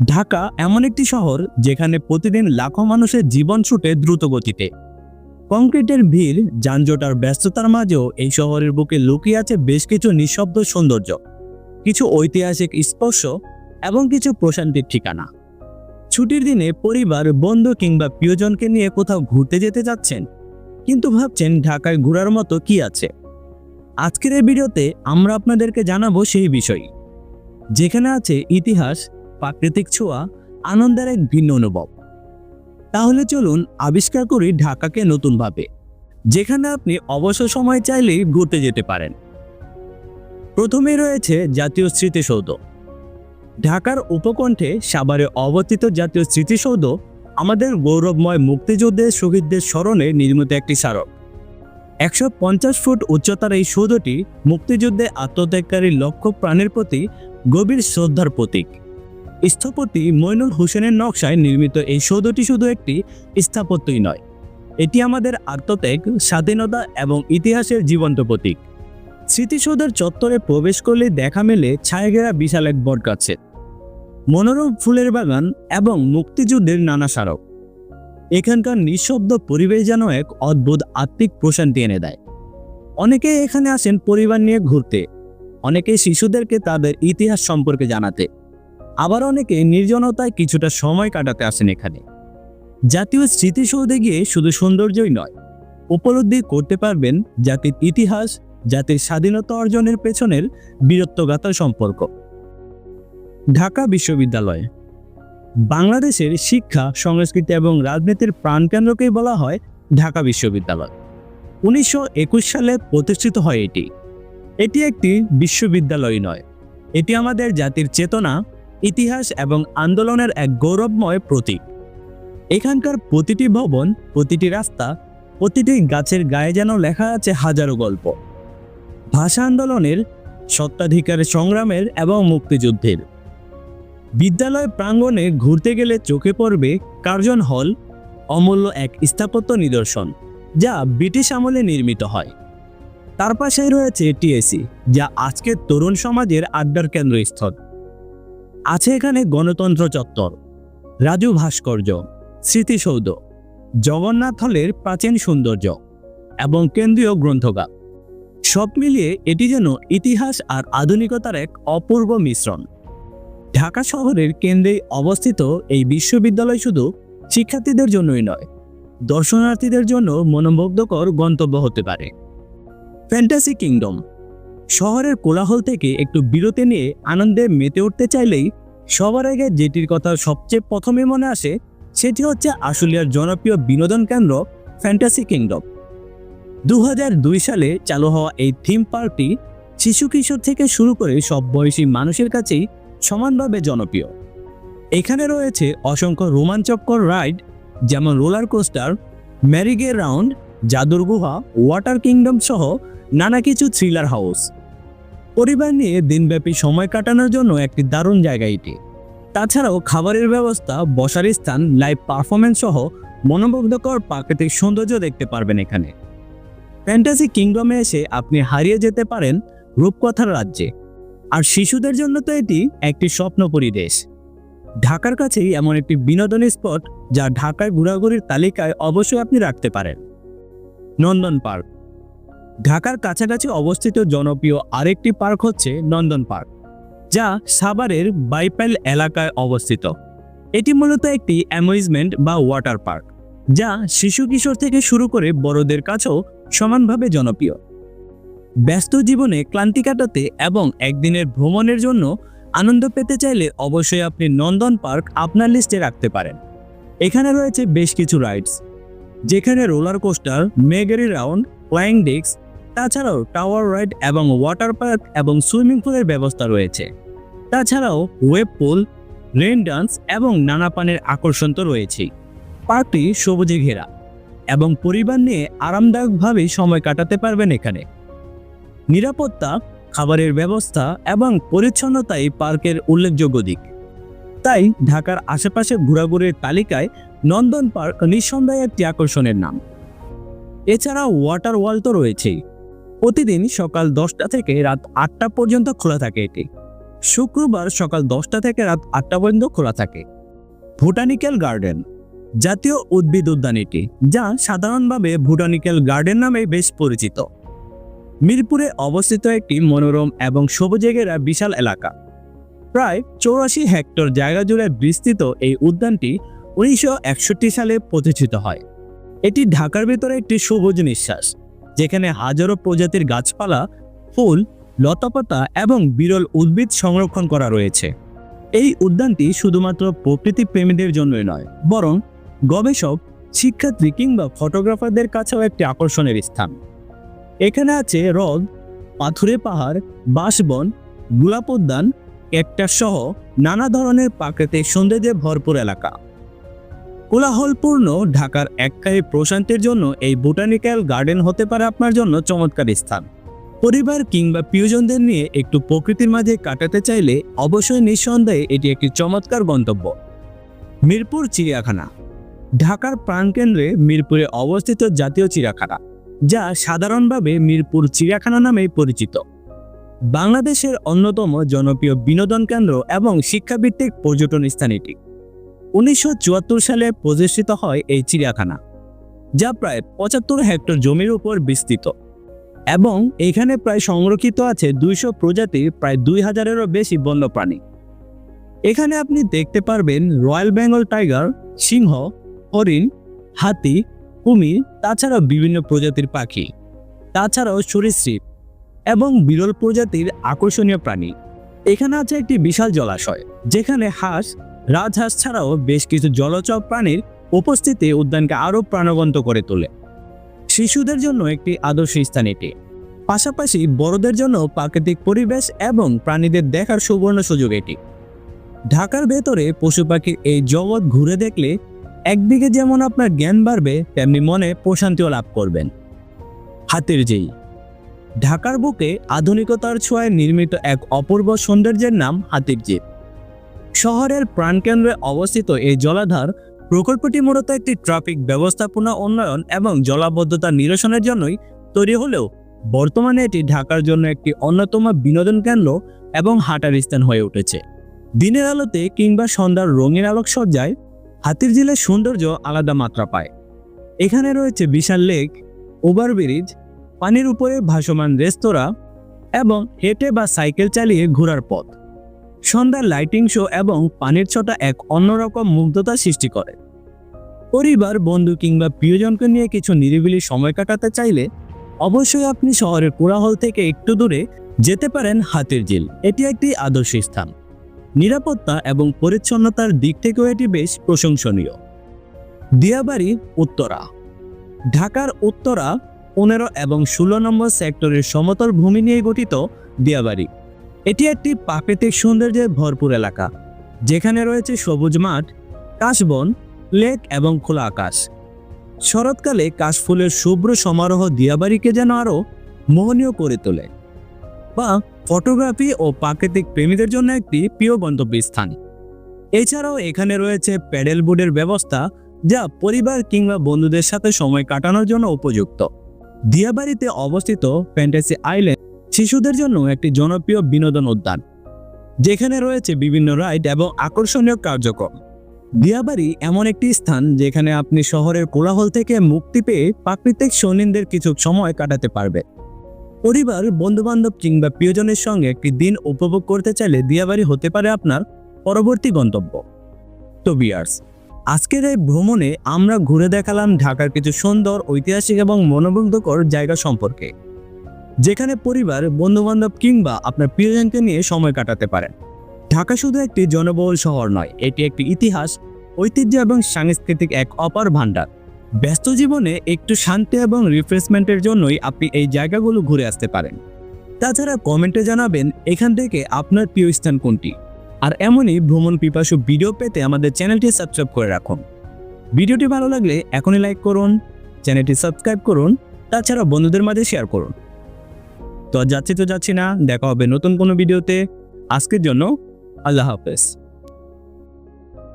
ঢাকা এমন একটি শহর যেখানে প্রতিদিন লাখো মানুষের জীবন ছুটে দ্রুত গতিতে। কংক্রিটের ভিড়, যানজট আর ব্যস্ততার মাঝেও এই শহরের বুকে লুকিয়ে আছে বেশ কিছু নিঃশব্দ সৌন্দর্য। কিছু ঐতিহাসিক স্পর্শ এবং কিছু প্রশান্তির ঠিকানা। ছুটির দিনে পরিবার, বন্ধু কিংবা প্রিয়জনকে নিয়ে কোথাও ঘুরতে যেতে যাচ্ছেন, কিন্তু ভাবছেন ঢাকায় ঘোরার মতো কি আছে। আজকের এই ভিডিওতে আমরা আপনাদেরকে জানাব সেই বিষয় যেখানে আছে ইতিহাস প্রাকৃতিক ছোঁয়া আনন্দের এক ভিন্ন অনুভব। তাহলে চলুন আবিষ্কার করি ঢাকাকে নতুনভাবে, যেখানে আপনি অবসর সময় চাইলেই ঘুরতে যেতে পারেন। প্রথমে রয়েছে জাতীয় স্মৃতিসৌধ। ঢাকার উপকণ্ঠে সাভারে অবস্থিত জাতীয় স্মৃতিসৌধ আমাদের গৌরবময় মুক্তিযুদ্ধের শহীদদের স্মরণে নির্মিত একটি স্মারক। একশো পঞ্চাশ ফুট উচ্চতার এই সৌধটি মুক্তিযুদ্ধে আত্মত্যাগকারী লক্ষ প্রাণের প্রতি গভীর শ্রদ্ধার প্রতীক। স্থপতি মইনুল হোসেনের নকশায় নির্মিত এই সৌধটি শুধু একটি স্থাপত্যই নয়, এটি আমাদের আত্মত্যাগ, স্বাধীনতা এবং ইতিহাসের জীবন্ত প্রতীক। স্মৃতিসৌধের চত্বরে প্রবেশ করলে দেখা মেলে ছায়াঘেরা বিশাল এক বটগাছের মনোরম ফুলের বাগান এবং মুক্তিযুদ্ধের নানা স্মারক। এখানকার নিঃশব্দ পরিবেশ যেন এক অদ্ভুত আত্মিক প্রশান্তি এনে দেয়। অনেকে এখানে আসেন পরিবার নিয়ে ঘুরতে, অনেকে শিশুদেরকে তাদের ইতিহাস সম্পর্কে জানাতে। আবার অনেকে নির্জনতায় কিছুটা সময় কাটাতে আসেন এখানে। জাতীয় স্মৃতিসৌধে গিয়ে শুধু সৌন্দর্যই নয়, উপলব্ধি করতে পারবেন জাতির ইতিহাস, জাতির স্বাধীনতা অর্জনের পেছনের বীরত্বগাথার সম্পর্ক। ঢাকা বিশ্ববিদ্যালয়। বাংলাদেশের শিক্ষা, সংস্কৃতি এবং রাজনীতির প্রাণকেন্দ্রকেই বলা হয় ঢাকা বিশ্ববিদ্যালয়। উনিশশো একুশ সালে প্রতিষ্ঠিত হয় এটি। এটি একটি বিশ্ববিদ্যালয় নয়। এটি আমাদের জাতির চেতনা ইতিহাস এবং আন্দোলনের এক গৌরবময় প্রতীক। এখানকার প্রতিটি ভবন, প্রতিটি রাস্তা, প্রতিটি গাছের গায়ে যেন লেখা আছে হাজারো গল্প। ভাষা আন্দোলনের সত্ত্বাধিকারের সংগ্রামের এবং মুক্তিযুদ্ধের। বিদ্যালয় প্রাঙ্গণে ঘুরতে গেলে চোখে পড়বে কার্জন হল, অমূল্য এক স্থাপত্য নিদর্শন, যা ব্রিটিশ আমলে নির্মিত হয়। তার পাশেই রয়েছে টিএসি যা আজকের তরুণ সমাজের আড্ডার কেন্দ্রস্থল। আছে এখানে গণতন্ত্র চত্বর। রাজু ভাস্কর্য, স্মৃতিসৌধ, জগন্নাথ হলের প্রাচীন সৌন্দর্য এবং কেন্দ্রীয় গ্রন্থগার সব মিলিয়ে এটি যেন ইতিহাস আর আধুনিকতার এক অপূর্ব মিশ্রণ। ঢাকা শহরের কেন্দ্রে অবস্থিত এই বিশ্ববিদ্যালয় শুধু শিক্ষার্থীদের জন্যই নয়, দর্শনার্থীদের জন্য মনোমুগ্ধকর গন্তব্য হতে পারে। ফ্যান্টাসি কিংডম শহরের কোলাহল থেকে একটু বিরতি নিয়ে আনন্দে মেতে উঠতে চাইলেই সবার আগে যেটির কথা সবচেয়ে প্রথমে মনে আসে, সেটি হচ্ছে আশুলিয়ার জনপ্রিয় বিনোদন কেন্দ্র ফ্যান্টাসি কিংডম। দু হাজার দুই সালে চালু হওয়া এই থিম পার্কটি শিশু কিশোর থেকে শুরু করে সব বয়সী মানুষের কাছেই সমানভাবে জনপ্রিয়। এখানে রয়েছে অসংখ্য রোমাঞ্চকর রাইড, যেমন রোলার কোস্টার ম্যারিগে রাউন্ড জাদুর গুহা ওয়াটার কিংডম সহ নানা কিছু থ্রিলার হাউস পরিবার নিয়ে দিনব্যাপী সময় কাটানোর জন্য একটি দারুণ জায়গা এটি। তাছাড়াও খাবারের ব্যবস্থা, বসার স্থান লাইভ পারফরমেন্স সহ মনোমুগ্ধকর প্রাকৃতিক সৌন্দর্য দেখতে পারবেন এখানে। ফ্যান্টাসি কিংডমে এসে আপনি হারিয়ে যেতে পারেন রূপকথার রাজ্যে। আর শিশুদের জন্য তো এটি একটি স্বপ্ন দেশ ঢাকার কাছেই এমন একটি বিনোদনী স্পট যা ঢাকায় ঘোরাঘুরির তালিকায় অবশ্যই আপনি রাখতে পারেন। নন্দন পার্ক। ঢাকার কাছাকাছি অবস্থিত জনপ্রিয় আরেকটি পার্ক হচ্ছে নন্দন পার্ক, যা সাভারের বাইপাইল এলাকায় অবস্থিত। এটি মূলত একটি অ্যামিউজমেন্ট বা ওয়াটার পার্ক, যা শিশু কিশোর থেকে শুরু করে বড়দের কাছেও সমানভাবে জনপ্রিয়। ব্যস্ত জীবনে ক্লান্তি কাটাতে এবং একদিনের ভ্রমণের জন্য আনন্দ পেতে চাইলে অবশ্যই আপনি নন্দন পার্ক আপনার লিস্টে রাখতে পারেন। এখানে রয়েছে বেশ কিছু রাইডস যেখানে রোলার কোস্টার, মেগেরি রাউন্ড, ফ্লাইং ডিস্ক, তাছাড়াও টাওয়ার রাইড এবং ওয়াটার পার্ক এবং সুইমিং পুলের ব্যবস্থা রয়েছে। তাছাড়াও ওয়েব পুল, রেন ডান্স এবং নানা পানের আকর্ষণ তো রয়েছেই। পার্কটি সবুজে ঘেরা এবং পরিবার নিয়ে আরামদায়কভাবে সময় কাটাতে পারবেন এখানে। নিরাপত্তা, খাবারের ব্যবস্থা এবং পরিচ্ছন্নতাই পার্কের উল্লেখযোগ্য দিক। তাই ঢাকার আশেপাশে ঘোরাঘুরির তালিকায় নন্দন পার্ক নিঃসন্দেহে একটি আকর্ষণের নাম। এছাড়া ওয়াটার ওয়াল তো রয়েছেই। প্রতিদিন সকাল দশটা থেকে রাত আটটা পর্যন্ত খোলা থাকে এটি। শুক্রবার সকাল দশটা থেকে রাত আটটা পর্যন্ত খোলা থাকে। ভুটানিক্যাল গার্ডেন জাতীয় উদ্ভিদ উদ্যান এটি, যা সাধারণভাবে ভুটানিক্যাল গার্ডেন নামে বেশ পরিচিত। মিরপুরে অবস্থিত একটি মনোরম এবং সবুজে ঘেরা বিশাল এলাকা। প্রায় চৌরাশি হেক্টর জায়গা জুড়ে বিস্তৃত এই উদ্যানটি উনিশশো একষট্টি সালে প্রতিষ্ঠিত হয়। এটি ঢাকার ভিতরে একটি সবুজ নিঃশ্বাস, যেখানে হাজারো প্রজাতির গাছপালা, ফুল, লতাপাতা এবং বিরল উদ্ভিদ সংরক্ষণ করা রয়েছে। এই উদ্যানটি শুধুমাত্র প্রকৃতি প্রেমীদের জন্যই নয়, বরং গবেষক, শিক্ষার্থী কিংবা ফটোগ্রাফারদের কাছেও একটি আকর্ষণের স্থান। এখানে আছে হ্রদ, পাথুরে পাহাড়, বাঁশবন, গোলাপ উদ্যান, ক্যাকটাস সহ নানা ধরনের প্রাকৃতিক সৌন্দর্যে ভরপুর এলাকা। কোলাহলপূর্ণ ঢাকার একটাই প্রশান্তির জন্য এই বোটানিক্যাল গার্ডেন হতে পারে আপনার জন্য চমৎকার স্থান। পরিবার কিংবা প্রিয়জনদের নিয়ে একটু প্রকৃতির মাঝে কাটাতে চাইলে অবশ্যই নিঃসন্দেহে এটি একটি চমৎকার গন্তব্য। মিরপুর চিড়িয়াখানা। ঢাকার প্রাণকেন্দ্রে মিরপুরে অবস্থিত জাতীয় চিড়িয়াখানা, যা সাধারণভাবে মিরপুর চিড়িয়াখানা নামেই পরিচিত। বাংলাদেশের অন্যতম জনপ্রিয় বিনোদন কেন্দ্র এবং শিক্ষাভিত্তিক পর্যটন স্থান এটি। উনিশশো চুয়াত্তর সালে প্রতিষ্ঠিত হয় এই চিড়িয়াখানা, যা প্রায় পঁচাত্তর হেক্টর জমির উপর বিস্তৃত এবং এখানে প্রায় সংরক্ষিত আছে দুইশো প্রজাতির প্রায় দুই হাজারেরও বেশি বন্যপ্রাণী। এখানে আপনি দেখতে পারবেন রয়্যাল বেঙ্গল টাইগার, সিংহ, হরিণ, হাতি, কুমির, তাছাড়াও বিভিন্ন প্রজাতির পাখি, তাছাড়াও সরীসৃপ এবং বিরল প্রজাতির আকর্ষণীয় প্রাণী। এখানে আছে একটি বিশাল জলাশয়, যেখানে হাঁস রাজহাঁস ছাড়াও বেশ কিছু জলচর প্রাণীর উপস্থিতি উদ্যানকে আরও প্রাণবন্ত করে তোলে। শিশুদের জন্য একটি আদর্শ স্থান এটি। পাশাপাশি বড়দের জন্য প্রাকৃতিক পরিবেশ এবং প্রাণীদের দেখার সুবর্ণ সুযোগ এটি। ঢাকার ভেতরে পশু পাখির এই জগৎ ঘুরে দেখলে একদিকে যেমন আপনার জ্ঞান বাড়বে, তেমনি মনে প্রশান্তিও লাভ করবেন। হাতের যেই ঢাকার বুকে আধুনিকতার ছোঁয়ায় নির্মিত এক অপূর্ব সৌন্দর্যের নাম হাতির জিপ শহরের প্রাণকেন্দ্রে অবস্থিত এই জলাধার প্রকল্পটি মূলত একটি ট্রাফিক ব্যবস্থাপনা উন্নয়ন এবং জলাবদ্ধতা নিরসনের জন্যই তৈরি হলেও বর্তমানে এটি ঢাকার জন্য একটি অন্যতম বিনোদন কেন্দ্র এবং হাঁটার স্থান হয়ে উঠেছে। দিনের আলোতে কিংবা সন্ধ্যার রঙিন আলোকসজ্জায় হাতির ঝিলের সৌন্দর্য আলাদা মাত্রা পায়। এখানে রয়েছে বিশাল লেক ওভারব্রিজ পানির উপরে ভাসমান রেস্তোরাঁ এবং হেঁটে বা সাইকেল চালিয়ে ঘোরার পথ। সন্ধ্যার লাইটিং শো এবং পানির ছটা এক অন্যরকম মুগ্ধতা সৃষ্টি করে। পরিবার, বন্ধু কিংবা প্রিয়জনকে নিয়ে কিছু নিরিবিলি সময় কাটাতে চাইলে অবশ্যই আপনি শহরের কোলাহল থেকে একটু দূরে যেতে পারেন হাতির ঝিল। এটি একটি আদর্শ স্থান। নিরাপত্তা এবং পরিচ্ছন্নতার দিক থেকেও এটি বেশ প্রশংসনীয়। দিয়াবাড়ি, উত্তরা। ঢাকার উত্তরা পনেরো এবং ষোলো নম্বর সেক্টরের সমতল ভূমি নিয়ে গঠিত দিয়াবাড়ি। এটি একটি প্রাকৃতিক সৌন্দর্যে ভরপুর এলাকা, যেখানে রয়েছে সবুজ মাঠ, কাশবন, লেক এবং খোলা আকাশ। শরৎকালে কাশফুলের শুভ্র সমারোহ দিয়াবাড়িকে যেন আরও মোহনীয় করে তোলে বা ফটোগ্রাফি ও প্রাকৃতিক প্রেমীদের জন্য একটি প্রিয় গন্তব্য স্থান এছাড়াও এখানে রয়েছে প্যাডেল বোর্ডের ব্যবস্থা, যা পরিবার কিংবা বন্ধুদের সাথে সময় কাটানোর জন্য উপযুক্ত। দিয়াবাড়িতে অবস্থিত ফ্যান্টাসি আইল্যান্ড শিশুদের জন্য একটি জনপ্রিয় বিনোদন উদ্যান, যেখানে রয়েছে বিভিন্ন রাইড এবং আকর্ষণীয় কার্যক্রম। দিয়াবাড়ি এমন একটি স্থান যেখানে আপনি শহরের কোলাহল থেকে মুক্তি পেয়ে প্রাকৃতিক সৌন্দর্যের কিছু সময় কাটাতে পারবে। পরিবার, বন্ধুবান্ধব কিংবা প্রিয়জনের সঙ্গে একটি দিন উপভোগ করতে চাইলে দিয়াবাড়ি হতে পারে আপনার পরবর্তী গন্তব্য। তো বিয়ার্স, আজকের এই ভ্রমণে আমরা ঘুরে দেখালাম ঢাকার কিছু সুন্দর, ঐতিহাসিক এবং মনোমুগ্ধকর জায়গা সম্পর্কে। যেখানে পরিবার, বন্ধুবান্ধব কিংবা আপনার প্রিয়জনকে নিয়ে সময় কাটাতে পারেন। ঢাকা শুধু একটি জনবহুল শহর নয়, এটি একটি ইতিহাস, ঐতিহ্য এবং সাংস্কৃতিক এক অপার ভাণ্ডার। ব্যস্ত জীবনে একটু শান্তি এবং রিফ্রেশমেন্টের জন্যই আপনি এই জায়গাগুলো ঘুরে আসতে পারেন। তাছাড়া কমেন্টে জানাবেন, এখান থেকে আপনার প্রিয় স্থান কোনটি? আর এমনই ভ্রমণ পিপাসু ভিডিও পেতে আমাদের চ্যানেলটি সাবস্ক্রাইব করে রাখুন। ভিডিওটি ভালো লাগলে এখনই লাইক করুন, চ্যানেলটি সাবস্ক্রাইব করুন, তাছাড়া বন্ধুদের মাঝে শেয়ার করুন। তো যাচ্ছি তো যাচ্ছি না দেখা হবে নতুন কোনো ভিডিওতে আজকের জন্য আল্লাহ হাফেজ।